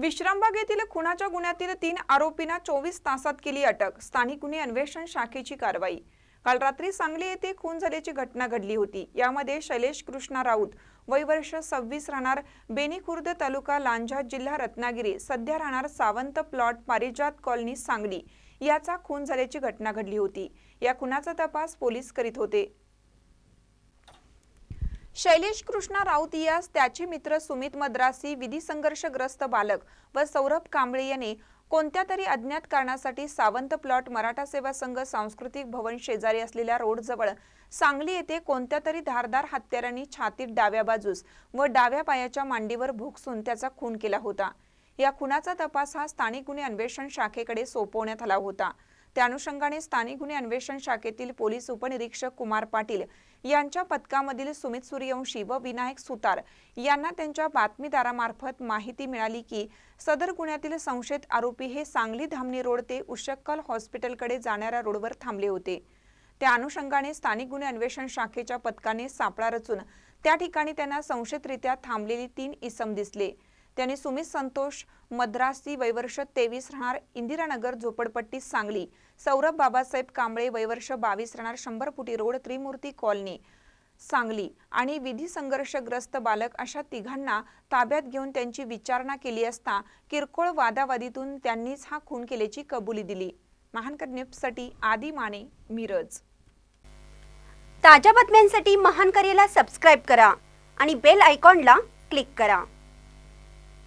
विश्रामबाग येथील खुनाच्या गुन्ह्यातील तीन आरोपींना चोवीस तासात केली अटक. स्थानिक गुन्हे अन्वेषण शाखेची कारवाई. काल रात्री सांगली येथे खून झाल्याची घटना घडली होती. यामध्ये शैलेश कृष्णा राऊत वय वर्ष सव्वीस राहणार बेनीखुर्द तालुका लांजा जिल्हा रत्नागिरी सध्या राहणार सावंत प्लॉट पारिजात कॉलनी सांगली. याचा खून झाल्याची घटना घडली होती. या खुनाचा तपास पोलीस करीत होते. शैलेश कृष्णा राऊत यास त्याचे मित्र सुमित मद्रासी विधी संघर्षग्रस्त बालक व सौरभ कांबळे यांनी कोणत्या तरी अज्ञात कारणासाठी सावंत प्लॉट मराठा सेवा संघ सांस्कृतिक भवन शेजारी असलेल्या रोडजवळ सांगली येथे कोणत्या तरी धारदार हत्यारांनी छातीत डाव्या बाजूस व डाव्या पायाच्या मांडीवर भुकसून त्याचा खून केला होता. या खुनाचा तपास हा स्थानिक गुन्हे अन्वेषण शाखेकडे सोपवण्यात आला होता. त्या अनुषंगाने स्थानिक गुन्हे अन्वेषण शाखेतील पोलीस उपनिरीक्षक कुमार पाटील यांच्या पथकामधील सुमित सूर्यवंशी व विनायक सुतार यांना त्यांच्या बातमीदारामार्फत माहिती मिळाली की सदर गुन्ह्यातील संशयित आरोपी हे सांगली धामणी रोड ते उशक्कल हॉस्पिटलकडे जाणाऱ्या रोडवर थांबले होते. त्या अनुषंगाने स्थानिक गुन्हे अन्वेषण शाखेच्या पथकाने सापळा रचून त्या ठिकाणी त्यांना संशयितरित्या थांबलेली तीन इसम दिसले. त्यांनी सुमित संतोष मद्रासी वयवर्ष तेवीस राहणार इंदिरानगर झोपडपट्टी सांगली. सौरभ बाबासाहेब कांबळे वयवर्ष बावीस राहणार शंभर फुटी रोड त्रिमूर्ती कॉलनी सांगली. आणि विधी संघर्षग्रस्त बालक अशा तिघांना ताब्यात घेऊन त्यांची विचारणा केली असता किरकोळ वादावादीतून त्यांनीच हा खून केल्याची कबुली दिली. महानकर न्यूजसाठी आदी माने मिरज. ताज्या बातम्यांसाठी महान करेला सबस्क्राईब करा आणि बेल आयकॉनला क्लिक करा.